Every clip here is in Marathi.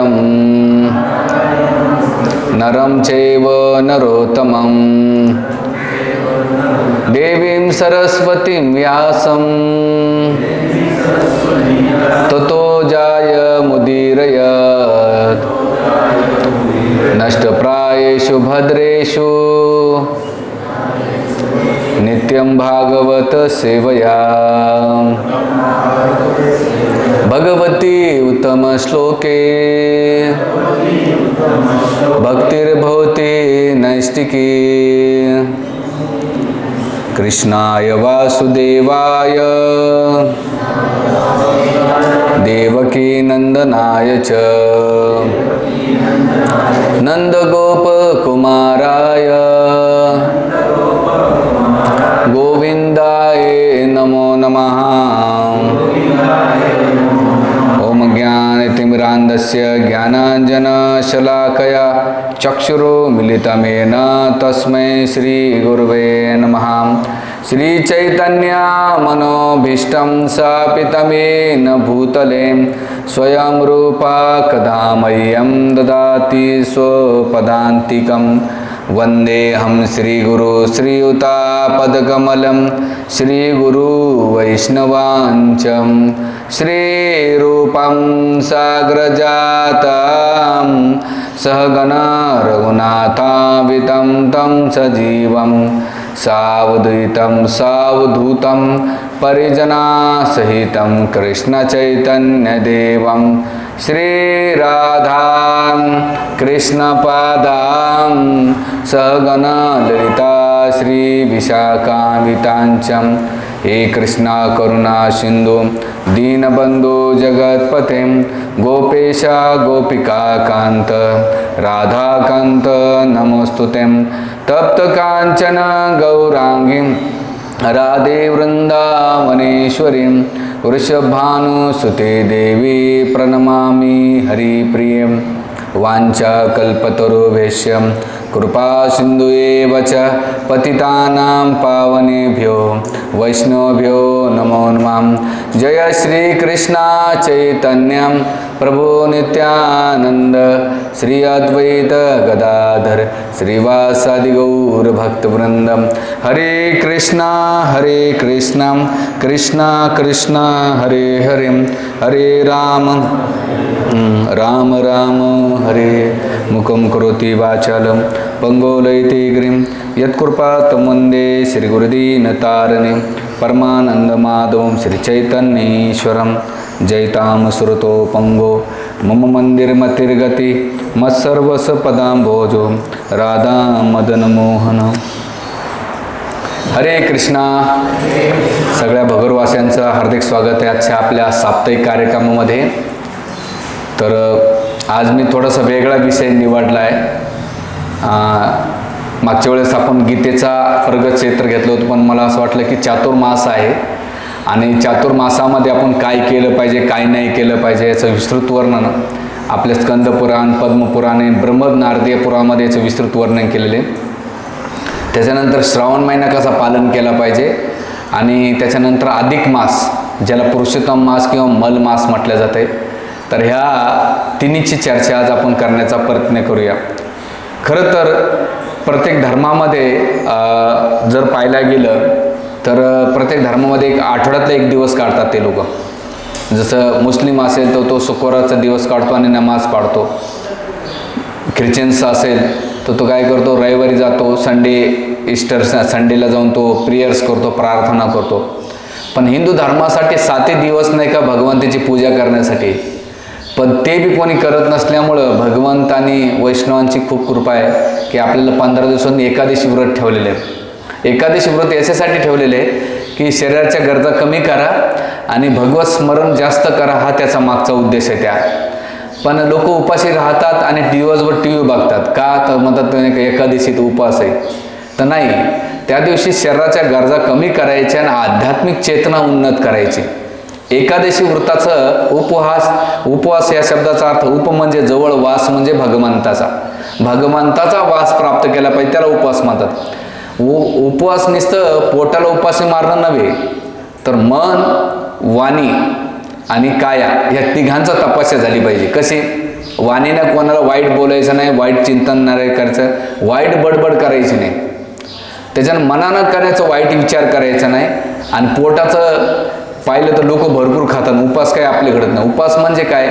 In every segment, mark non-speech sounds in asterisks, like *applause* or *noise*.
सत्यं नरं चैव नरोत्तमं देवीं सरस्वतीं व्यासं ततो जायमुदीरयत् नष्टप्रायेषु भद्रेषु। नित्यं भागवत सेवया। भगवती उत्तमश्लोके। भक्तिर्भवति नैष्टिकी कृष्णाय वासुदेवाय। देवकीनन्दनाय च। नन्दगोपकुमाराय। गोविन्दाय नमो नमः। ज्ञानतिमिरान्धस्य ज्ञानाञ्जनशलाकया चक्षुरुमिलितमेन तस्मै श्रीगुर्वे नमः। श्रीचैतन्यामनोभीष्टं स्थापितमेन भूतले स्वयं रूपा कदा मह्यं ददाति स्वपदान्तिकम्। वन्देऽहं श्रीगुरु श्रीयुतापदकमलं श्रीगुरुवैष्णवाञ्चं श्रीरूपं साग्रजातां सहगण रघुनाथावितं तं सजीवं सावधूतं सावधूतं परिजनासहितं कृष्णचैतन्यदेवं श्रीराधां कृष्णपादां सहगणललिता श्रीविशाखान्विताञ्चं। हे कृष्णा करुणा सिन्धु गोपेशा गोपिकान्त राधाकान्त नमोऽस्तुते तप्तकाञ्चन गौराङ्गीं राधे वृन्दावनेश्वरीं वृषभानुसुते देवी प्रणमामि हरिप्रियं वाञ्छाकल्पतरुवेश्यं कृपासिन्धु एव च पतितानां पावनेभ्यो। वैष्णवभ्यो नमो नमः। जय श्रीकृष्णा चैतन्यं प्रभो नित्यानंद श्री अद्वैत गदाधर श्रीवासादि हरे कृष्णा हरे कृष्णा कृष्णा कृष्णा हरे हरे हरे राम। राम राम हरे। मुखं करोति वाचालं पङ्गोलयति गिरिं यत्कृपातं वन्दे श्रीगुरुदीनतारिणीं। परमानन्दमाधवं श्रीचैतन्येश्वरं जयतां पङ्गो मम मन्दिरमतिर्गति मत्सर्वसपदाम्भोजो राधा मदनमोहन हरे कृष्णा। सगळ्या भगरवास्यांचं हार्दिक स्वागत आहे आजच्या आपल्या साप्ताहिक कार्यक्रमामध्ये. तर आज मी थोडासा वेगळा विषय निवडला आहे. मागच्या वेळेस आपण गीतेचा प्रगतक्षेत्र घेतलं होतं पण मला असं वाटलं की चातुर्मास आहे. आणि चातुर्मासामध्ये आपण काय केलं पाहिजे काय नाही केलं पाहिजे याचं विस्तृत वर्णन आपल्या स्कंदपुराण पद्मपुराणे आणि ब्रह्मद नारदीय पुराणामध्ये याचं विस्तृत वर्णन केलेले आहे. त्याच्यानंतर श्रावण महिना कसा पालन केला पाहिजे आणि त्याच्यानंतर अधिक मास ज्याला पुरुषोत्तम मास किंवा मल मास म्हटलं जाते तर ह्या तिन्हीची चर्चा आज आपण करण्याचा प्रयत्न करूया. खरं तर प्रत्येक धर्मामध्ये जर पाहायला गेलं तर प्रत्येक धर्मामध्ये एक आठवड्यातला एक दिवस काढतात ते लोक. जसं मुस्लिम असेल तर तो शुक्रवारचा दिवस काढतो आणि नमाज पाडतो. ख्रिश्चन्स असेल तर तो काय करतो? रविवारी जातो संडे इस्टर संडेला जाऊन तो प्रेयर्स करतो प्रार्थना करतो. पण हिंदू धर्मासाठी साते दिवस नाही का भगवंताची पूजा करण्यासाठी? पण ते बी कोणी करत नसल्यामुळं भगवंत आणि वैष्णवांची खूप कृपा आहे की आपल्याला पंधरा दिवसांनी एकादशी व्रत ठेवलेले आहे एकादशी व्रत याच्यासाठी ठेवलेले आहे की शरीराच्या गरजा कमी करा आणि भगवत स्मरण जास्त करा हा त्याचा मागचा उद्देश आहे त्या. पण लोक उपाशी राहतात आणि दिवसभर टी व्ही बघतात. का तर म्हणतात एकादशीत उपवास आहे. तर नाही त्या दिवशी शरीराच्या गरजा कमी करायच्या आणि आध्यात्मिक चेतना उन्नत करायची. एकादशी व्रताचं उपवास उपवास या शब्दाचा अर्थ उप म्हणजे जवळ वास म्हणजे भगवंताचा. भगवंताचा वास प्राप्त केला पाहिजे त्याला उपवास म्हणतात. उपवास नुसतं पोटाला उपाशी मारणं नव्हे. तर मन वाणी आणि काया ह्या तिघांचा तपस्या झाली पाहिजे. कशी? वाणीनं कोणाला वाईट बोलायचं नाही वाईट चिंतन नाही करायचं वाईट बडबड करायची नाही. त्याच्यानं मनानं करायचं वाईट विचार करायचा नाही आणि पोटाचं पाहिलं तर लोक भरपूर खातात. उपास काय आपले घडत नाही. उपास म्हणजे काय?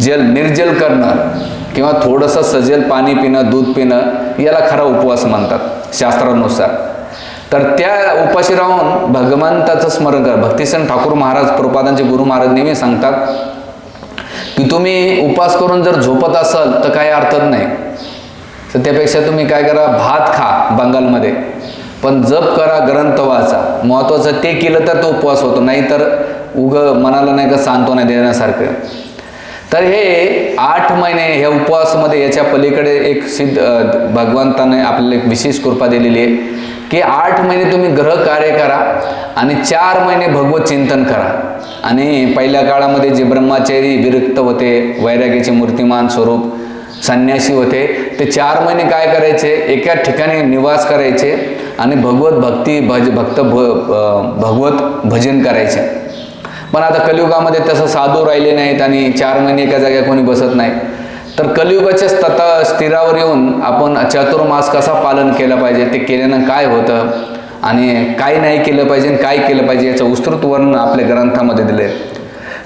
जल निर्जल करणं. किंवा थोडंसं सजेल पाणी पिणं दूध पिणं याला खरा उपवास म्हणतात शास्त्रानुसार. तर त्या उपाशी राहून भगवंताचं स्मरण करा. भक्तिसन ठाकूर महाराज प्रपादांचे गुरु महाराज नेहमी सांगतात की तुम्ही उपास करून जर झोपत असाल तर काही अर्थच नाही. तर त्यापेक्षा तुम्ही काय करा भात खा बंगालमध्ये. पण जप करा ग्रंथ वाचा. महत्त्वाचं ते केलं तर तो उपवास होतो. नाही तर उग मनाला नाही का सांत्वना देण्यासारखं. तर हे आठ महिने ह्या उपवासामध्ये याच्या पलीकडे एक सिद्ध भगवंताने आपल्याला एक विशेष कृपा दिलेली आहे की आठ महिने तुम्ही ग्रह कार्य करा आणि चार महिने भगवत चिंतन करा. आणि पहिल्या काळामध्ये जे ब्रह्मचारी विरक्त होते वैराग्याचे मूर्तिमान स्वरूप संन्यासी होते ते चार महिने काय करायचे? एका ठिकाणी निवास करायचे आणि भगवत भक्ती भज भक्त भ भगवत भजन करायचे. पण आता कलियुगामध्ये तसं साधू राहिले नाहीत आणि चार महिने एका जाग्या कोणी बसत नाही. तर कलियुगाच्या तथा स्थिरावर येऊन आपण चातुर्मास कसा पालन केलं पाहिजे ते केल्यानं काय होतं आणि काय नाही केलं पाहिजे आणि काय केलं पाहिजे याचं विस्तृत वर्णन आपल्या ग्रंथामध्ये दिले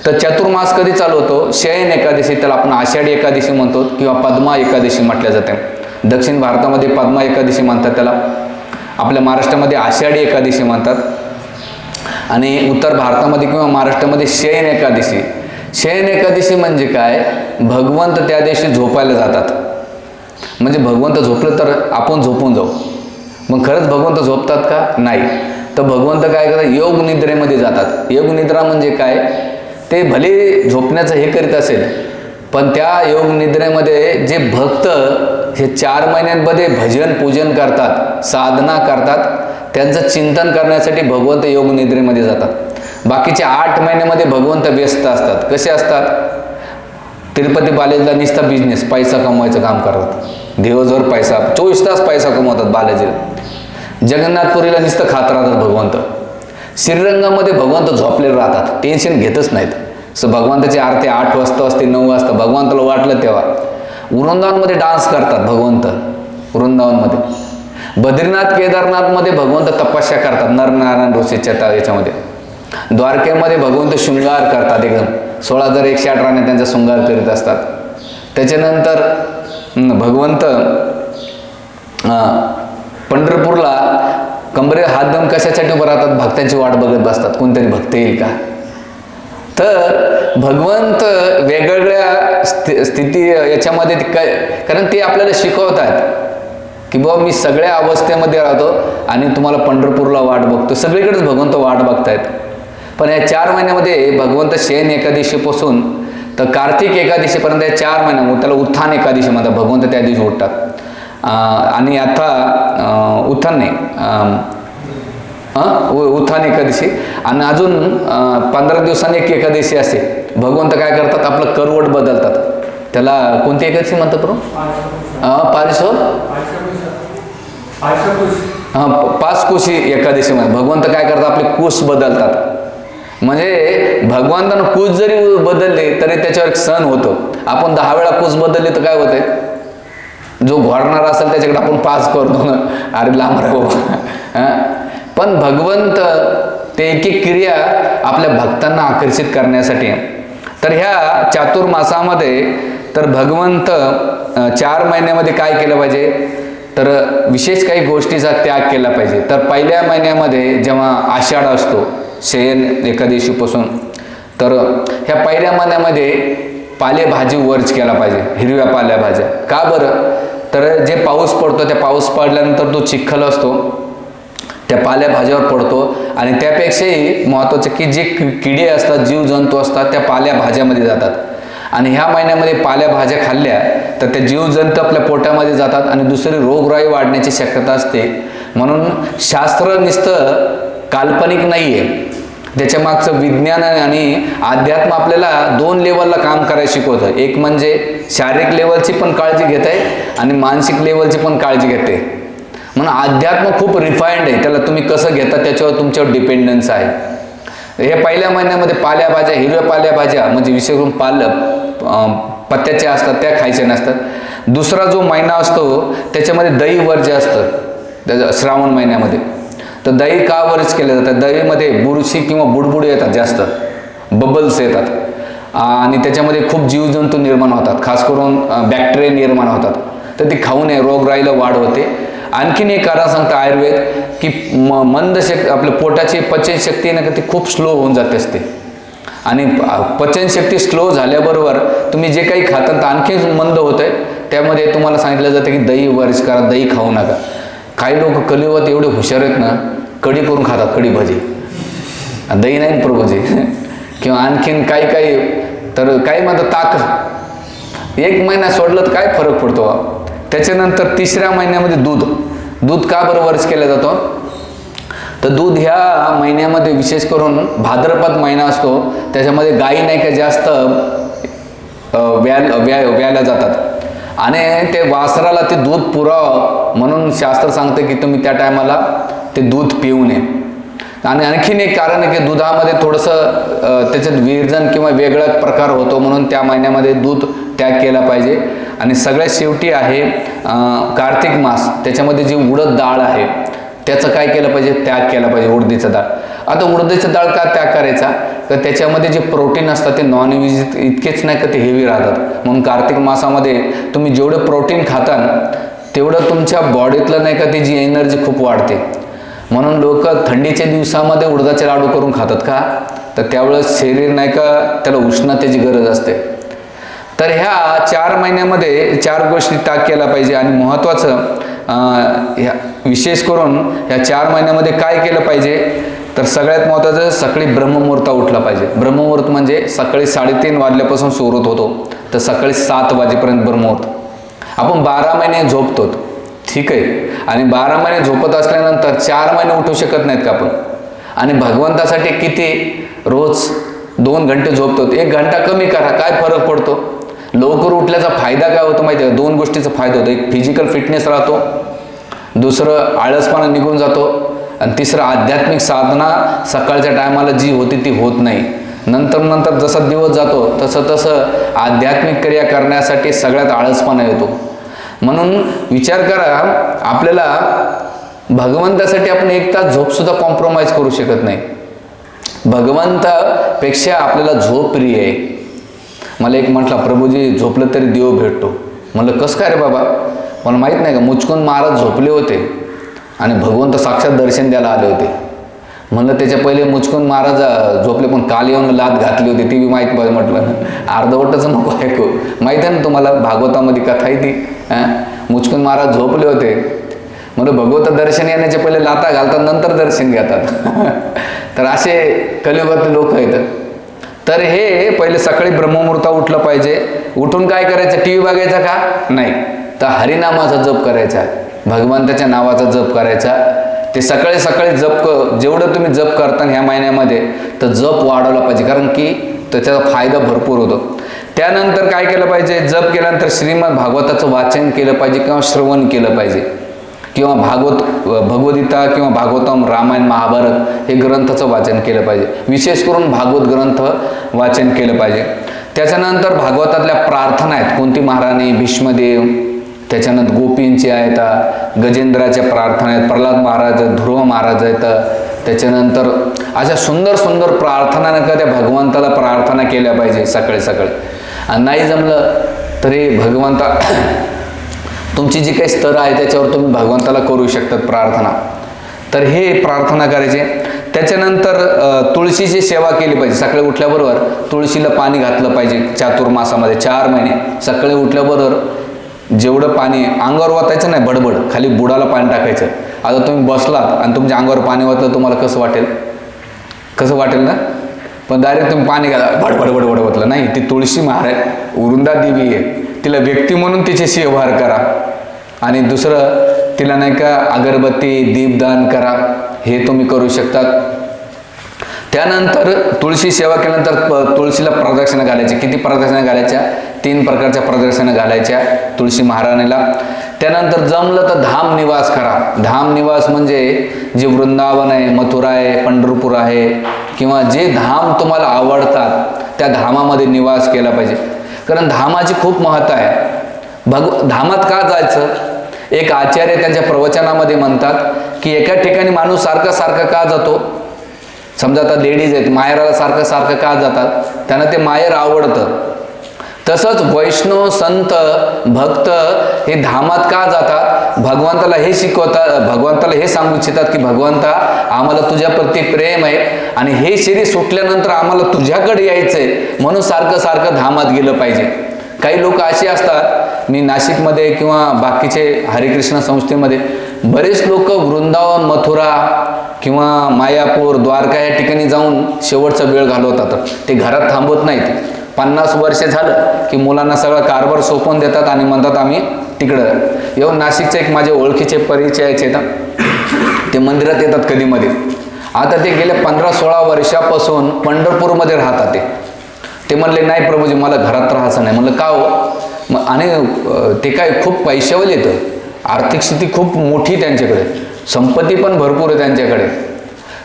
तर चातुर्मास कधी चालू होतो? शयन एकादशी त्याला आपण आषाढी एकादशी म्हणतो किंवा पद्मा एकादशी म्हटल्या जाते. दक्षिण भारतामध्ये पद्मा एकादशी म्हणतात त्याला. आपल्या महाराष्ट्रामध्ये आषाढी एकादशी म्हणतात. आणि उत्तर भारतामध्ये किंवा महाराष्ट्रामध्ये शयन एकादशी. शयन एकादशी म्हणजे काय? भगवंत त्या दिवशी झोपायला जातात. म्हणजे भगवंत झोपलं तर आपण झोपून जाऊ. मग खरंच भगवंत झोपतात का? नाही. तर भगवंत काय करतात? योग निद्रेमध्ये जातात. योग निद्रा म्हणजे काय? ते भले झोपण्याचं हे करीत असेल पण त्या योग निद्रेमध्ये जे भक्त हे चार महिन्यांमध्ये भजन पूजन करतात साधना करतात त्यांचं चिंतन करण्यासाठी भगवंत योग निद्रेमध्ये जातात. बाकीचे आठ महिन्यामध्ये भगवंत व्यस्त असतात. कसे असतात? तिरुपती बालाजीला निस्ता बिझनेस पैसा कमवायचं काम करतात. दिवसभर पैसा चोवीस तास पैसा कमवतात बालाजीला. जगन्नाथपुरीला नुसतं खात राहतात भगवंत. श्रीरंगामध्ये भगवंत झोपलेले राहतात. टेन्शन घेतच नाहीत. सो भगवंताची आरती आठ वाजता असते नऊ वाजता. भगवंताला वाटलं तेव्हा वृंदावनमध्ये डान्स करतात भगवंत. वृंदावनमध्ये. बद्रीनाथ केदारनाथमध्ये भगवंत तपस्या करतात नरनारायण ऋषीच्या याच्यामध्ये. द्वारकेमध्ये भगवंत शृंगार करतात एकदम. सोळा हजार एकशे आठ राणे त्यांचा शृंगार करीत असतात. त्याच्यानंतर भगवंत पंढरपूरला कंबरे हात दम कशासाठी उभं राहतात? भक्तांची वाट बघत बसतात. कोणतरी भक्त येईल का? तर भगवंत वेगवेगळ्या स्थि स्थिती याच्यामध्ये काय कारण ते आपल्याला शिकवतात की बाबा मी सगळ्या अवस्थेमध्ये राहतो आणि तुम्हाला पंढरपूरला वाट बघतो. सगळीकडेच भगवंत वाट बघतायत. पण या चार महिन्यामध्ये भगवंत शयन एकादशीपासून तर कार्तिक एकादशीपर्यंत या चार महिन्यामध्ये त्याला उत्थान एकादशी म्हणतात. भगवंत त्या दिवशी उठतात. आणि आता उत्थान नाही. हां? उ- उत्थान एकादशी. आणि अजून पंधरा दिवसांनी एक एकादशी असते. भगवंत काय करतात? आपलं करवट बदलतात. त्याला कोणती एकादशी म्हणतात बरो पारिसो हां पाच कोशी एकादशी म्हणतात. भगवंत काय करतात? आपले कुश बदलतात. म्हणजे भगवंतानं कुश जरी बदलले तरी त्याच्यावर एक सण होतो. आपण दहा वेळा कुस बदलले तर काय होते जो घोरणार असेल त्याच्याकडे आपण पास करतो. ना अरे लांब रे बाबा. पण भगवंत ते एक एक क्रिया आपल्या भक्तांना आकर्षित करण्यासाठी. तर ह्या चातुर्मासामध्ये तर भगवंत चार महिन्यामध्ये काय केलं पाहिजे? तर विशेष काही गोष्टीचा त्याग केला पाहिजे. तर पहिल्या महिन्यामध्ये जेव्हा आषाढ असतो शयन एकादशीपासून तर ह्या पहिल्या महिन्यामध्ये पालेभाजी वर्ज केला पाहिजे हिरव्या पालेभाज्या. का बरं? तर जे पाऊस पडतो त्या पाऊस पडल्यानंतर तो चिखल असतो. त्या पाल्याभाज्यावर पडतो आणि त्यापेक्षाही महत्त्वाचं की जे कि- किडे असतात जीवजंतू असतात त्या पाल्याभाज्यामध्ये जातात. आणि ह्या महिन्यामध्ये पाल्याभाज्या खाल्ल्या तर त्या जीवजंतू आपल्या पोटामध्ये जातात आणि दुसरी रोगराई वाढण्याची शक्यता असते. म्हणून शास्त्रनिस्त काल्पनिक नाही आहे त्याच्या मागचं विज्ञान आणि अध्यात्म आपल्याला दोन लेवलला काम करायला शिकवतं. एक म्हणजे शारीरिक लेवलची पण काळजी घेत आहे आणि मानसिक लेवलची पण काळजी घेते म्हणून अध्यात्म खूप रिफाईंड आहे. त्याला तुम्ही कसं घेता त्याच्यावर तुमच्यावर डिपेंडन्स आहे. हे पहिल्या महिन्यामध्ये पाल्याभाज्या हिरव्या पाल्याभाज्या म्हणजे विशेष करून पाल पत्त्याच्या असतात त्या खायच्या नसतात. दुसरा जो महिना असतो त्याच्यामध्ये दही वर्ज्य असतं. त्याच्या श्रावण महिन्यामध्ये. तर दही का वर्ज केलं जातं? दहीमध्ये बुरशी किंवा बुडबुड येतात जास्त. बबल्स येतात. आणि त्याच्यामध्ये खूप जीवजंतू निर्माण होतात. खास करून बॅक्टेरिया निर्माण होतात. तर ती खाऊ नये. रोगराईला वाढ होते. आणखीन एक कारण सांगतं आयुर्वेद की म मंद शक्ती आपल्या पोटाची पचनशक्ती आहे ना का ती खूप स्लो होऊन जाते असते. आणि पचनशक्ती स्लो झाल्याबरोबर तुम्ही जे काही खाता तर आणखी मंद होतं त्यामध्ये तुम्हाला सांगितलं जातं की दही वर्ज करा दही खाऊ नका. काही लोक कलिवत एवढे हुशार आहेत ना कढी करून खातात कढी भजी. दही नाही प्रभुजी *laughs* किंवा आणखीन काही काही तर काही म्हणतात ताक. एक महिना सोडलं तर काय फरक पडतो? बा? त्याच्यानंतर तिसऱ्या महिन्यामध्ये दूध. दूध का बरं वर्ज केलं जातो? तर दूध ह्या महिन्यामध्ये विशेष करून भाद्रपद महिना असतो त्याच्यामध्ये गायी नाही का जास्त व्याल व्या व्यायला जातात. आणि ते वासराला ते दूध पुरावं म्हणून शास्त्र सांगतं की तुम्ही त्या टायमाला ते दूध पिऊ नये. आणि आणखीन एक कारण आहे की दुधामध्ये थोडंसं त्याच्यात विरजन किंवा वेगळा प्रकार होतो म्हणून त्या महिन्यामध्ये दूध त्याग केला पाहिजे. आणि सगळ्यात शेवटी आहे कार्तिक मास. त्याच्यामध्ये जी उडद डाळ आहे त्याचं काय केलं पाहिजे? त्याग केला पाहिजे उडदीचं डाळ. आता उडदीचं डाळ का त्याग करायचा? तर त्याच्यामध्ये जे प्रोटीन असतात ते नॉन व्हेज इतकेच नाही का ते हेवी राहतात. म्हणून कार्तिक मासामध्ये तुम्ही जेवढं प्रोटीन खाता तेवढं तुमच्या बॉडीतलं नाही का ती जी एनर्जी खूप वाढते. म्हणून लोक थंडीच्या दिवसामध्ये उडदाचे लाडू करून खातात का? तर त्यावेळेस शरीर नाही का त्याला उष्णतेची गरज असते. तर ह्या चार महिन्यामध्ये चार गोष्टी टाक केला पाहिजे आणि महत्त्वाचं ह्या विशेष करून ह्या चार महिन्यामध्ये काय केलं पाहिजे? तर सगळ्यात महत्त्वाचं सकाळी ब्रह्ममुहूर्त उठला पाहिजे. ब्रह्ममुहूर्त म्हणजे सकाळी साडेतीन वाजल्यापासून सुरू होतो. तर सकाळी सात वाजेपर्यंत ब्रह्ममुहूर्त. आपण बारा महिने झोपतो. ठीक आहे. आणि बारा महिने झोपत असल्यानंतर चार महिने उठू शकत नाहीत का आपण? आणि भगवंतासाठी किती? रोज दोन घंटे झोपतो. एक घंटा कमी करा. काय फरक पडतो? लवकर उठल्याचा फायदा काय होतो माहिती आहे दोन गोष्टीचा फायदा होतो. एक फिजिकल फिटनेस राहतो दुसरं आळसपणा निघून जातो आणि तिसरं आध्यात्मिक साधना सकाळच्या टायमाला जी होती ती होत नाही. नंतर नंतर जसा दिवस जातो तसं तसं आध्यात्मिक क्रिया करण्यासाठी सगळ्यात आळसपणा येतो. म्हणून विचार करा आपल्याला भगवंतासाठी आपण एक तास झोपसुद्धा कॉम्प्रोमाइज करू शकत नाही. भगवंतापेक्षा आपल्याला झोप प्रिय आहे. मला एक म्हटला प्रभूजी झोपलं तरी देव भेटतो. म्हणलं कसं काय रे बाबा? मला माहीत नाही का मुचकून महाराज झोपले होते आणि भगवंत साक्षात दर्शन द्यायला आले होते. म्हणलं त्याच्या पहिले मुचकून महाराज झोपले पण काल येऊन लात घातली होती ती बी माहीत पाहिजे म्हटलं. अर्धवटचं नको ऐकू. माहीत आहे ना तुम्हाला भागवतामध्ये कथा आहे ती मुचकून महाराज झोपले होते. म्हणलं भगवत दर्शन येण्याच्या पहिले लाता घालतात नंतर दर्शन घेतात. *laughs* तर असे कलियुगातले लोक आहेत. तर हे पहिले सकाळी ब्रह्ममुहूर्ता उठलं पाहिजे. उठून काय करायचं? टी व्ही बघायचा का? नाही. तर हरिनामाचा जप करायचा. भगवंताच्या नावाचा जप करायचा. ते सकाळी सकाळी जप क जेवढं तुम्ही जप करता ह्या महिन्यामध्ये तर जप वाढवला पाहिजे. कारण की त्याचा फायदा भरपूर होतो. त्यानंतर काय केलं पाहिजे? जप केल्यानंतर श्रीमद भागवताचं वाचन केलं पाहिजे किंवा श्रवण केलं पाहिजे. किंवा भागवत भगवद्गीता किंवा भागवतम रामायण महाभारत हे ग्रंथाचं वाचन केलं पाहिजे. विशेष करून भागवत ग्रंथ वाचन केलं पाहिजे. त्याच्यानंतर भागवतातल्या प्रार्थना आहेत. कोणती? महाराणी भीष्मदेव त्याच्यानंतर गोपींची आहेत गजेंद्राच्या प्रार्थना आहेत प्रल्हाद महाराज ध्रुव महाराज आहेत. त्याच्यानंतर अशा सुंदर सुंदर प्रार्थना नका त्या भगवंताला प्रार्थना केल्या पाहिजे सकाळी सकाळी. आणि नाही जमलं तरी भगवंता तुमची जी काही स्तर आहे त्याच्यावर तुम्ही भगवंताला करू शकतात प्रार्थना. तर हे प्रार्थना करायचे. त्याच्यानंतर तुळशीची सेवा केली पाहिजे. सकाळी उठल्याबरोबर तुळशीला पाणी घातलं पाहिजे चातुर्मासामध्ये चार महिने. सकाळी उठल्याबरोबर जेवढं पाणी अंगावर वाचायचं नाही बडबड खाली बुडाला पाणी टाकायचं. आता तुम्ही बसलात आणि तुमच्या अंगावर पाणी वाचलं तुम्हाला कसं वाटेल? कसं वाटेल ना? पण डायरेक्ट तुम्ही पाणी घाला बडबड बडबड वाटलं नाही ती तुळशी महाराज उरुंदा देवी आहे. तिला व्यक्ती म्हणून तिच्याशी व्यवहार करा. आणि दुसरं तिला नाही का अगरबत्ती दीपदान करा. हे तुम्ही करू शकतात. त्यानंतर तुळशी सेवा केल्यानंतर तुळशीला प्रदक्षिणा घालायच्या किती प्रदक्षिणा घालायच्या? तीन प्रकारच्या प्रदक्षिणा घालायच्या तुळशी महाराणीला. त्यानंतर जमलं तर धाम निवास करा. धाम निवास म्हणजे जे वृंदावन आहे मथुरा आहे पंढरपूर आहे किंवा जे धाम तुम्हाला आवडतात त्या धामामध्ये निवास केला पाहिजे. कारण धामाची खूप महत्त्व आहे. भग धामात का जायचं? एक आचार्य त्यांच्या प्रवचनामध्ये म्हणतात की एका ठिकाणी माणूस सारखा सारखा का जातो? समजा आता लेडीज आहेत माहेराला सारखं सारखं का जातात? त्यांना ते माहेर आवडतं. तसंच वैष्णव संत भक्त हे धामात का जातात? भगवंताला हे शिकवतात भगवंताला हे सांगू इच्छितात की भगवंता आम्हाला तुझ्याप्रती प्रेम आहे आणि हे शरीर सुटल्यानंतर आम्हाला तुझ्याकडे यायचं आहे म्हणून सारखं सारखं धामात गेलं पाहिजे. काही लोक असे असतात मी नाशिकमध्ये किंवा बाकीचे हरिकृष्ण संस्थेमध्ये बरेच लोक वृंदावन मथुरा किंवा मायापूर द्वारका या ठिकाणी जाऊन शेवटचा वेळ घालवतात. ते घरात थांबत नाहीत. पन्नास वर्ष झालं की मुलांना सगळं कारभार सोपवून देतात आणि म्हणतात आम्ही तिकडं. येऊन नाशिकचे एक माझे ओळखीचे परिचयाचे ना ते मंदिरात येतात कधीमध्ये. आता ते गेल्या पंधरा सोळा वर्षापासून पंढरपूरमध्ये राहतात ते. ते म्हणले नाही प्रभूजी मला घरात राहायचं नाही. म्हणलं का हो? आणि ते काय खूप पैशावर येतं आर्थिक स्थिती खूप मोठी त्यांच्याकडे. संपत्ती पण भरपूर आहे त्यांच्याकडे.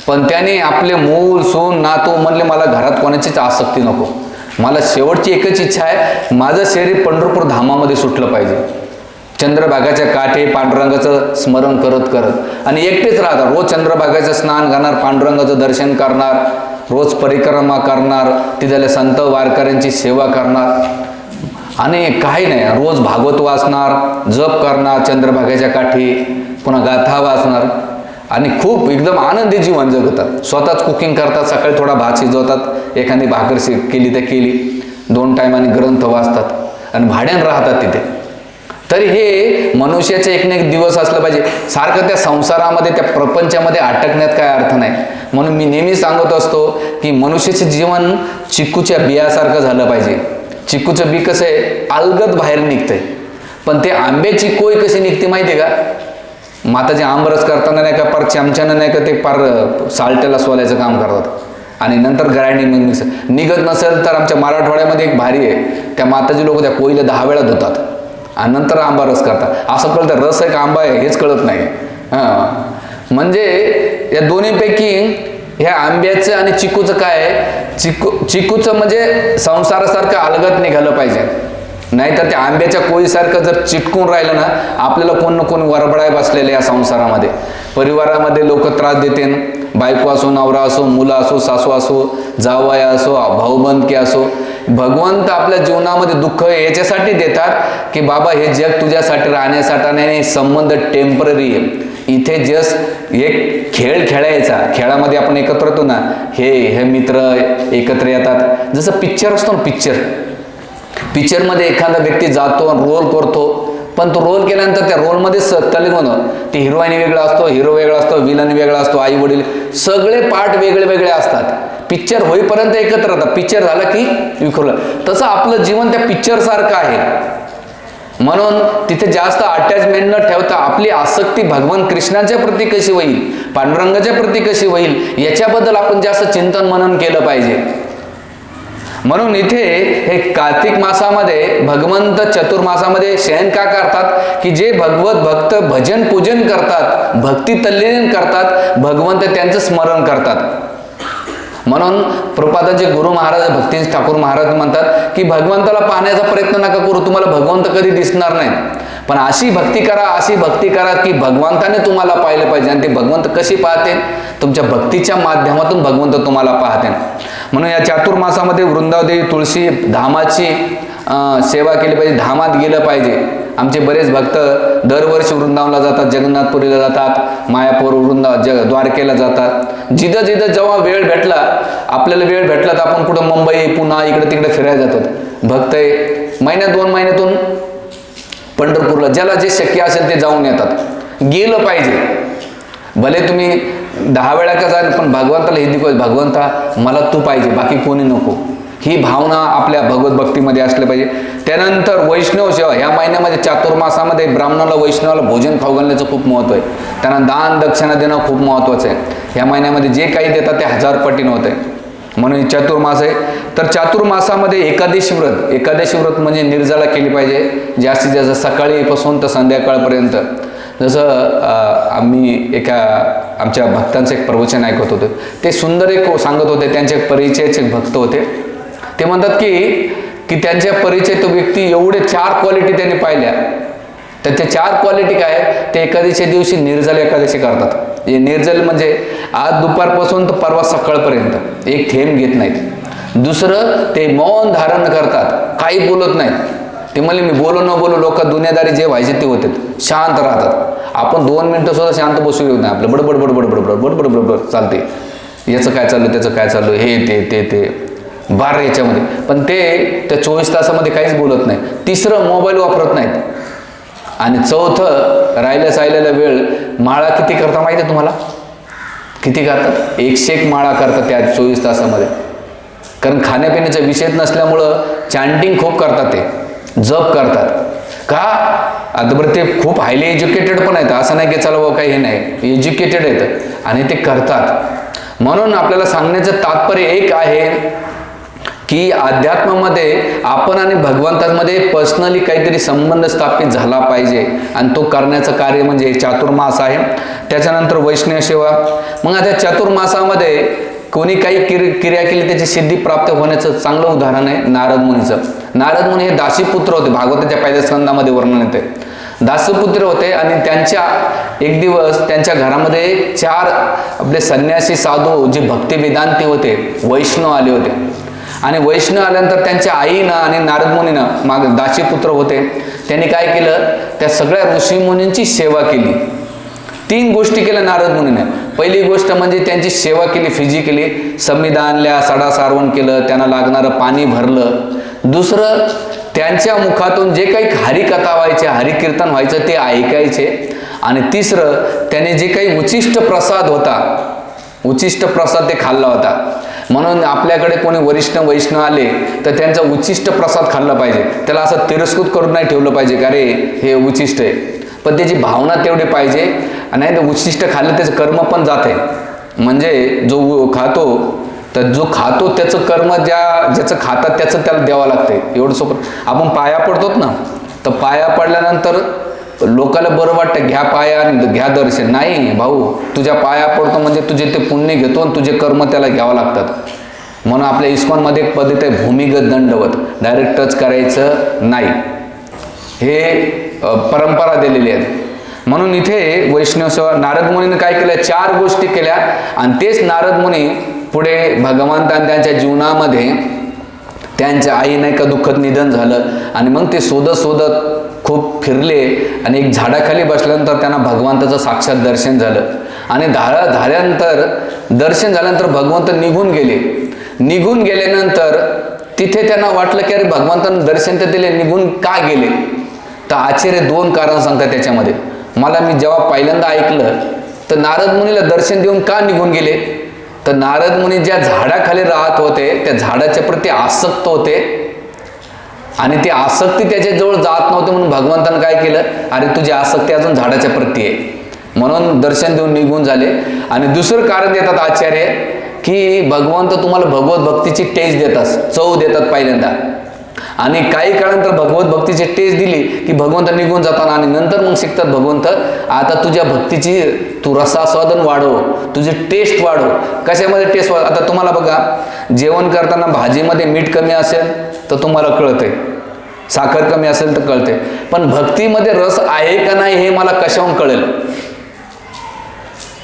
पण त्याने आपले मूल सून नातू म्हणले मला घरात कोणाचीच आसक्ती नको. मला शेवटची एकच इच्छा आहे माझं शरीर पंढरपूर धामामध्ये सुटलं पाहिजे. चंद्रभागाच्या काठी पांडुरंगाचं स्मरण करत करत. आणि एकटेच राहतात रोज चंद्रभागाचं स्नान करणार पांडुरंगाचं दर्शन करणार रोज परिक्रमा करणार तिथल्या संत वारकऱ्यांची सेवा करणार. आणि काही नाही रोज भागवत वाचणार जप करणार चंद्रभागेच्या काठी पुन्हा गाथा वाचणार. आणि खूप एकदम आनंदी जीवन जगतात. स्वतःच कुकिंग करतात सकाळी थोडा भात शिजवतात एखादी भाकर शि केली तर केली. दोन टायमाने ग्रंथ वाचतात आणि भाड्यानं राहतात तिथे. तरी हे मनुष्याचे एक ना एक दिवस असलं पाहिजे. सारखं त्या संसारामध्ये त्या प्रपंचामध्ये अटकण्यात काय अर्थ नाही. म्हणून मी नेहमी सांगत असतो की मनुष्याचे जीवन चिक्कूच्या बियासारखं झालं पाहिजे. चिक्कूचं बी कसं आहे? अलगद बाहेर निघतंय. पण ते आंब्याची कोय कशी निघते माहिती आहे का? माताचे आंबरस करताना नाही का पार चमच्यानं नाही का ते पार साल्ट्याला सोलायचं काम करतात. आणि नंतर ग्राइंडिंग मिक्स निघत नसेल तर आमच्या मराठवाड्यामध्ये एक भारी आहे. त्या माताचे लोक त्या कोयीला दहा वेळा धुतात. आणि नंतर आंबा रस करतात. असं कळतं रस आहे का आंबा आहे हेच कळत नाही. हां. म्हणजे या दोन्हीपैकी ह्या आंब्याचं आणि चिकूचं काय आहे? चिकू चिकूचं म्हणजे संसारासारखं अलगत निघालं पाहिजे. नाहीतर त्या आंब्याच्या कोळीसारखं जर चिटकून राहिलं ना आपल्याला कोण ना कोण वरबडाय बसलेले या संसारामध्ये. परिवारामध्ये लोक त्रास देते बायको असो नवरा असो मुलं असो सासू असो जावया असो भाऊबंदकी असो. भगवंत आपल्या जीवनामध्ये दुःख याच्यासाठी देतात की बाबा हे जग तुझ्यासाठी राहण्यासाठी नाही संबंध टेंपररी आहे. इथे जस्ट एक खेळ खेळायचा. खेळामध्ये आपण एकत्र येतो ना हे हे मित्र एकत्र येतात. जसं पिक्चर असतो ना पिक्चर पिक्चरमध्ये एखादा व्यक्ती जातो रोल करतो पण तो रोल केल्यानंतर त्या रोलमध्ये सत्तालीन होणं. ते हिरोईन वेगळा असतो हिरो वेगळा असतो विलन वेगळा असतो आई वडील सगळे पार्ट वेगळे वेगळे असतात. पिक्चर होईपर्यंत एकत्र राहतात. पिक्चर झाला की विखुरलं. तसं आपलं जीवन त्या पिक्चरसारखं आहे. म्हणून तिथे जास्त अटॅचमेंट न ठेवता आपली आसक्ती भगवान कृष्णाच्या प्रती कशी होईल पांडुरंगाच्या प्रती कशी होईल याच्याबद्दल आपण जास्त चिंतन मनन केलं पाहिजे. म्हणून इथे हे कार्तिक मासामध्ये भगवंत चतुर्मासामध्ये शयन का करतात? की जे भगवत भक्त भजन पूजन करतात भक्ती तल्लीन करतात भगवंत त्यांचं स्मरण करतात. म्हणून प्रपादाचे गुरु महाराज भक्ती ठाकूर महाराज म्हणतात की भगवंताला पाहण्याचा प्रयत्न नका करू तुम्हाला भगवंत कधी दिसणार नाही पण अशी भक्ती करा अशी भक्ती करा की भगवंताने तुम्हाला पाहिलं पाहिजे आणि ते भगवंत कशी पाहते? तुमच्या भक्तीच्या माध्यमातून भगवंत तुम्हाला पाहते. म्हणून या चातुर्मासामध्ये वृंदावदेवी तुळशी धामाची सेवा केली पाहिजे धामात गेलं पाहिजे. आमचे बरेच भक्त दरवर्षी वृंदावनला जातात जगन्नाथपुरीला जातात मायापूर वृंदा जग द्वारकेला जातात. जिथं जिथं जेव्हा वेळ भेटला आपल्याला वेळ भेटला तर आपण कुठं मुंबई पुन्हा इकडे तिकडे फिरायला जातात भक्त आहे महिन्यात दोन महिन्यातून पंढरपूरला ज्याला जे शक्य असेल ते जाऊन येतात. गेलं पाहिजे. भले तुम्ही दहा वेळा का जाल पण भगवंताला हे दिवस भगवंता मला तू पाहिजे बाकी कोणी नको. ही भावना आपल्या भगवत भक्तीमध्ये असली पाहिजे. त्यानंतर वैष्णव सेवा ह्या महिन्यामध्ये चातुर्मासामध्ये ब्राह्मणाला वैष्णवाला भोजन खाऊ घालण्याचं खूप महत्त्व आहे. त्यांना दान दक्षिणा देणं खूप महत्त्वाचं आहे. ह्या महिन्यामध्ये जे काही देतात ते हजार पटीनं होत आहे. म्हणून चतुर्मास चातुर्मास आहे. तर चातुर्मासामध्ये एकादशी व्रत एकादशी व्रत म्हणजे निर्जला केली पाहिजे. जास्तीत जास्त सकाळीपासून तर संध्याकाळपर्यंत. जसं आम्ही एका आमच्या भक्तांचं एक प्रवचन ऐकत होतो. ते सुंदर एक सांगत होते. त्यांचे एक परिचयाचे भक्त होते. ते म्हणतात की की त्यांच्या परिचय तो व्यक्ती एवढे चार क्वालिटी त्यांनी पाहिल्या. तर त्या चार क्वालिटी काय? ते एकादशी दिवशी निर्जल एकादशी करतात. हे निर्जल म्हणजे आज दुपारपासून तर परवा सकाळपर्यंत. एक थेंब घेत नाहीत. दुसरं ते मौन धारण करतात. काही बोलत नाहीत. ते म्हणले मी बोलू न बोलू लोक दुनियादारी जे व्हायचे ते होते शांत राहतात. आपण दोन मिनटं सुद्धा शांत बसू येऊ नाही आपलं. बडबड बडबड बडबड बडबड बडबड चालते. याचं काय चाललं? त्याचं काय चाललं? हे ते ते ते. बार याच्यामध्ये. पण ते त्या चोवीस तासामध्ये काहीच बोलत नाही. तिसरं मोबाईल वापरत नाहीत. आणि चौथं राहिल्या सायलेला वेळ माळा किती करता माहिती आहे तुम्हाला? किती करतात? एकशे एक माळा करतात त्या चोवीस तासामध्ये. कारण खाण्यापिण्याचा विषय नसल्यामुळं चॅन्टिंग खूप करतात ते. जप करतात. का? आता बरं ते खूप हायली एज्युकेटेड पण आहेत. असं नाही की चला बाबा काही हे नाही. एज्युकेटेड आहेत. आणि ते करतात. म्हणून आपल्याला सांगण्याचं तात्पर्य एक आहे. की अध्यात्मामध्ये आपण आणि भगवंतांमध्ये पर्सनली काहीतरी संबंध स्थापित झाला पाहिजे. आणि तो करण्याचं कार्य म्हणजे चातुर्मास आहे. त्याच्यानंतर वैष्णव सेवा. मग आता चातुर्मासामध्ये कोणी काही किर क्रिया केली त्याची सिद्धी प्राप्त होण्याचं चांगलं उदाहरण आहे नारद मुनीचं. नारद मुनी हे दासीपुत्र होते. भागवताच्या पहिल्या स्कंदामध्ये वर्णन येते. दासपुत्र होते आणि त्यांच्या एक दिवस त्यांच्या घरामध्ये चार आपले संन्यासी साधू जे भक्ती वेदांती होते वैष्णव आले होते. आणि वैष्णव आल्यानंतर त्यांच्या आईनं आणि नारद मुनीनं माग दासीपुत्र होते. त्यांनी काय केलं? त्या सगळ्या ऋषीमुनींची सेवा केली. तीन गोष्टी केल्या नारद मुनीने पहिली गोष्ट म्हणजे त्यांची सेवा केली फिजिकली संविधानल्या आणल्या सडा सारवण केलं त्यांना लागणारं पाणी भरलं. दुसरं त्यांच्या मुखातून जे काही हरिकथा व्हायचे हरिकीर्तन व्हायचं ते ऐकायचे. आणि तिसरं त्याने जे काही उचिष्ट प्रसाद होता उचिष्ट प्रसाद ते खाल्ला होता. म्हणून आपल्याकडे कोणी वरिष्ठ वैष्णव आले तर त्यांचा उचिष्ट प्रसाद खाल्ला पाहिजे. त्याला असं तिरस्कृत करून नाही ठेवलं पाहिजे का रे हे उचिष्ट आहे. पण त्याची भावना तेवढी पाहिजे. नाही तर उचिष्ट खाल्लं त्याचं कर्म पण जाते. म्हणजे जो खातो तर जो खातो त्याचं कर्म ज्या ज्याचं खातात त्याचं त्याला द्यावं लागते. एवढं सोपं. आपण पाया पडतोत ना तर पाया पडल्यानंतर लोकाला बरं वाटतं घ्या पाया आणि घ्या दर्शन. नाही भाऊ तुझ्या पाया पडतो म्हणजे तुझे ते पुण्य घेतो आणि तुझे कर्म त्याला घ्यावं लागतात. म्हणून आपल्या इस्कॉनमध्ये एक पद्धत आहे भूमिगत दंडवत. डायरेक्ट टच करायचं नाही. हे परंपरा दिलेली आहेत म्हणून इथे वैष्णव सेवा नारद मुनीने काय केलं चार गोष्टी केल्या. आणि तेच नारद मुनी पुढे भगवंतान त्यांच्या जीवनामध्ये त्यांच्या आई नाही का दुःखद निधन झालं. आणि मग ते शोधत शोधत खूप फिरले आणि एक झाडाखाली बसल्यानंतर त्यांना भगवंताचं साक्षात दर्शन झालं. आणि धारा झाल्यानंतर दर्शन झाल्यानंतर भगवंत निघून गेले. निघून गेल्यानंतर तिथे त्यांना वाटलं की अरे भगवंतांना दर्शन तर दिले निघून का गेले? तर आश्चर्य दोन कारण सांगतात त्याच्यामध्ये. मला मी जेव्हा पहिल्यांदा ऐकलं तर नारद मुनीला दर्शन देऊन का निघून गेले? तर नारद मुनी ज्या झाडाखाली राहत होते त्या झाडाच्या प्रती आसक्त होते. आणि ती आसक्ती त्याच्याजवळ जात नव्हती म्हणून भगवंतानं काय केलं? अरे तुझी आसक्ती अजून झाडाच्या प्रती आहे. म्हणून दर्शन देऊन निघून झाले. आणि दुसरं कारण देतात आचार्य की भगवंत तुम्हाला भगवत भक्तीची टेस्ट देतात चव देतात पहिल्यांदा. आणि काही काळानंतर भगवत भक्तीची टेस्ट दिली की भगवंत निघून जातात आणि नंतर मग शिकतात भगवंत आता तुझ्या भक्तीची तू रसास्वादन वाढव तुझी टेस्ट वाढव. कशामध्ये टेस्ट वाढ? आता तुम्हाला बघा जेवण करताना भाजीमध्ये मीठ कमी असेल तर तुम्हाला कळते साखर कमी असेल तर कळते पण भक्तीमध्ये रस आहे का नाही हे मला कशाहून कळेल?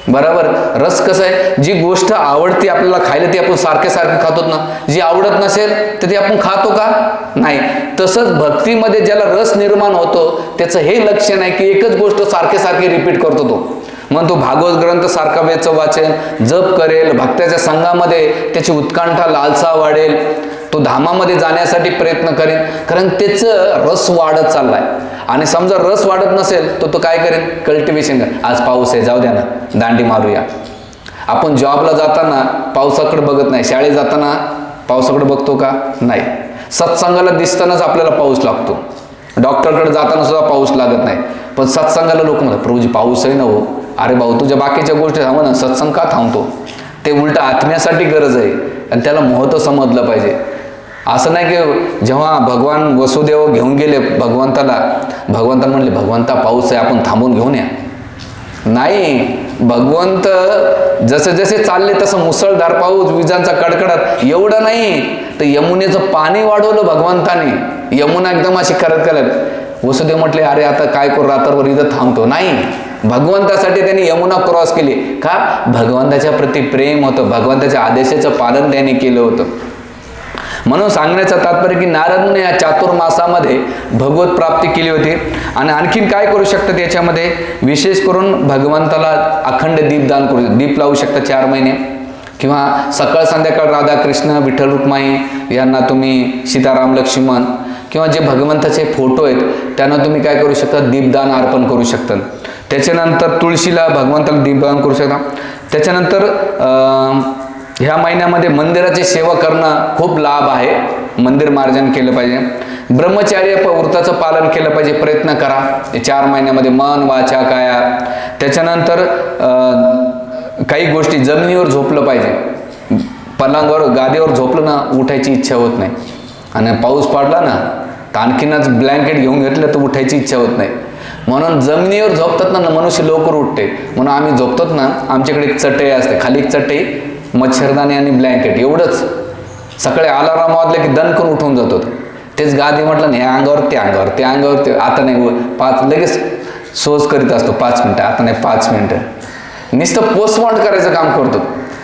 बरोबर? रस कसं आहे? जी गोष्ट आवडते आपल्याला खायला ती आपण सारखे सारखे खातो ना. जी आवडत नसेल तर ती आपण खातो का? नाही. तसंच भक्तीमध्ये ज्याला रस निर्माण होतो त्याचं हे लक्षण आहे की एकच गोष्ट सारखे सारखे रिपीट करतो तो. मग तो भागवत ग्रंथ सारखा वेचं वाचेल जप करेल भक्ताच्या संघामध्ये त्याची उत्कंठा लालसा वाढेल. तो धामामध्ये जाण्यासाठी प्रयत्न करेन. कारण त्याचं रस वाढत चाललाय. आणि समजा रस वाढत नसेल तर तो काय करेन? कल्टिवेशन कर आज पाऊस आहे जाऊ द्या ना. दांडी मारूया. आपण जॉबला जाताना पावसाकडे बघत नाही. शाळेत जाताना पावसाकडे बघतो का? नाही. सत्संगाला दिसतानाच आपल्याला पाऊस लागतो. डॉक्टरकडे जाताना सुद्धा पाऊस लागत नाही. पण सत्संगाला लोक म्हणतात प्रभूजी पाऊस आहे ना हो अरे भाऊ तुझ्या बाकीच्या गोष्टी थांबव ना. सत्संग का थांबतो? ते उलट आत्म्यासाठी गरज आहे. आणि त्याला महत्त्व समजलं पाहिजे. असं नाही की जेव्हा भगवान वसुदेव घेऊन गेले भगवंताला भगवंताला म्हणले भगवंता पाऊस आहे आपण थांबून घेऊन या. नाही भगवंत जसे जसे चालले तसं मुसळधार पाऊस विजांचा कडकडात एवढं नाही. तर यमुनेचं पाणी वाढवलं भगवंताने. यमुना एकदम अशी करत करत वसुदेव म्हटले अरे आता काय करू? रात्रभर इथं थांबतो. नाही भगवंतासाठी त्यांनी यमुना क्रॉस केली. का? भगवंताच्या प्रती प्रेम होतं. भगवंताच्या आदेशाचं पालन त्यांनी केलं होतं. म्हणून सांगण्याचं तात्पर्य की नारदने या चातुर्मासामध्ये भगवत प्राप्ती केली होती. आणि आणखीन काय करू शकतात याच्यामध्ये? विशेष करून भगवंताला अखंड दीपदान करू दीप लावू शकता चार महिने. किंवा सकाळ संध्याकाळ राधा कृष्ण विठ्ठल रुक्माई यांना तुम्ही सीताराम लक्ष्मण किंवा जे भगवंताचे फोटो आहेत त्यांना तुम्ही काय करू शकता? दीपदान अर्पण करू शकता. त्याच्यानंतर तुळशीला भगवंताला दीपदान करू शकता. त्याच्यानंतर ह्या महिन्यामध्ये मंदिराची सेवा करणं खूप लाभ आहे. मंदिर मार्जन केलं पाहिजे. ब्रह्मचार्य व्रताचं पालन केलं पाहिजे प्रयत्न करा. चार महिन्यामध्ये मन वाचा काया. त्याच्यानंतर काही गोष्टी जमिनीवर झोपलं पाहिजे. पलंगावर गादीवर झोपलं ना उठायची इच्छा होत नाही. आणि पाऊस पडला ना तर आणखीनच ब्लँकेट घेऊन घेतलं तर उठायची इच्छा होत नाही. म्हणून जमिनीवर झोपतात ना मनुष्य लवकर उठते. म्हणून आम्ही झोपतात ना आमच्याकडे एक चटई असते. खाली एक चटई मच्छरदाणी आणि ब्लँकेट एवढंच. सकाळी अलाराम वाजले की दण उठून जातो तेच गादी म्हटलं नाही अंगावर ते अंगावर ते अंगावर ते आता नाही व- पाच लगेच सोज करीत असतो पाच मिनटं आता नाही पाच मिनटं. नुसतं पोस्टमॉर्ट करायचं काम करतो.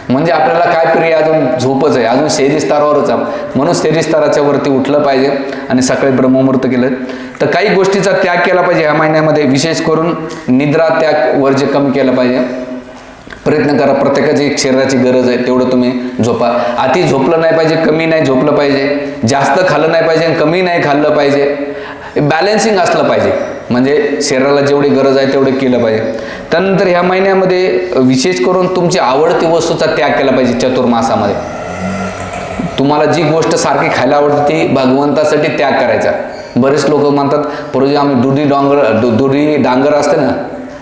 म्हणजे आपल्याला काय प्रिय अजून झोपच आहे अजून शेरी स्तरावरच म्हणून शेरीस्तराच्या वरती उठलं पाहिजे आणि सकाळी ब्रह्ममुहूर्त केलं. तर काही गोष्टीचा त्याग केला पाहिजे या महिन्यामध्ये विशेष करून निद्रा त्याग वर्ज कमी केलं पाहिजे. प्रयत्न करा. प्रत्येकाची एक शरीराची गरज आहे तेवढं तुम्ही झोपा. अति झोपलं नाही पाहिजे कमी नाही झोपलं पाहिजे. जास्त खाल्लं नाही पाहिजे आणि कमी नाही खाल्लं पाहिजे. बॅलेन्सिंग असलं पाहिजे. म्हणजे शरीराला जेवढी गरज आहे तेवढं केलं पाहिजे. त्यानंतर ह्या महिन्यामध्ये विशेष करून तुमची आवडती वस्तूचा त्याग केला पाहिजे चतुर्मासामध्ये. तुम्हाला जी गोष्ट सारखी खायला आवडते ती भगवंतासाठी त्याग करायचा. बरेच लोक म्हणतात पूर्वी आम्ही दुधी डोंगर दु दुधी डांगर असते ना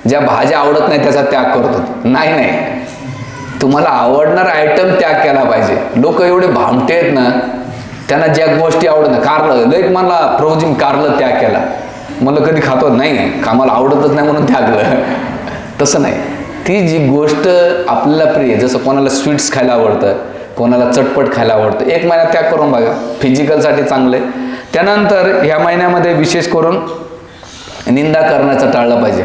ज्या भाज्या आवडत नाही त्याचा त्याग करतो. नाही नाही. तुम्हाला आवडणारा आयटम त्याग केला पाहिजे. लोक एवढे भामटे आहेत ना त्यांना ज्या गोष्टी आवडत नाही. कारलं लईक मला प्रभूजी कारलं त्याग केला. मला कधी खातो नाही कामाला आवडतच नाही म्हणून त्यागलं. *laughs* तसं नाही. ती जी गोष्ट आपल्याला प्रिय जसं कोणाला स्वीट्स खायला आवडतं कोणाला चटपट खायला आवडतं एक महिना त्याग करून बघा. फिजिकलसाठी चांगलं आहे. त्यानंतर ह्या महिन्यामध्ये विशेष करून निंदा करण्याचं टाळलं पाहिजे.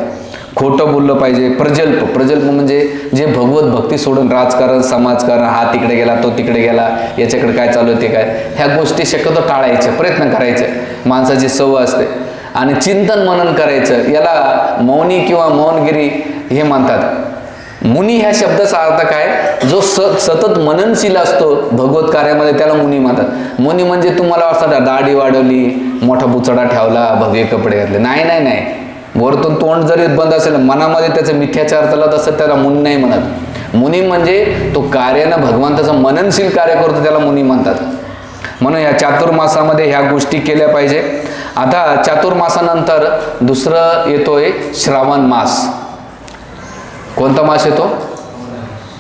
खोटं बोललं पाहिजे. प्रजल्प. प्रजल्प म्हणजे जे भगवत भक्ती सोडून राजकारण समाजकारण हा तिकडे गेला तो तिकडे गेला याच्याकडे काय चालू आहे ते काय? ह्या गोष्टी शक्यतो टाळायच्या प्रयत्न करायचे. माणसाची सवय असते. आणि चिंतन मनन करायचं. याला मौनी किंवा मौनगिरी हे म्हणतात. मुनी ह्या शब्दाचा अर्थ काय? जो स सतत मननशील असतो भगवत कार्यामध्ये त्याला मुनी म्हणतात. मुनी म्हणजे तुम्हाला वाटतं दाढी वाढवली मोठा बुचडा ठेवला भगवे कपडे घातले. नाही नाही नाही. वरतून तोंड जरी बंद असेल मनामध्ये त्याचं मिथ्याचार चालत असत त्याला मुनी नाही म्हणत. मुनी म्हणजे तो कार्यानं भगवंताचं मननशील कार्य करतो त्याला मुनी म्हणतात. म्हणून या चातुर्मासामध्ये ह्या गोष्टी केल्या पाहिजे. आता चातुर्मासानंतर दुसरं येतोय श्रावण मास. कोणता मास येतो?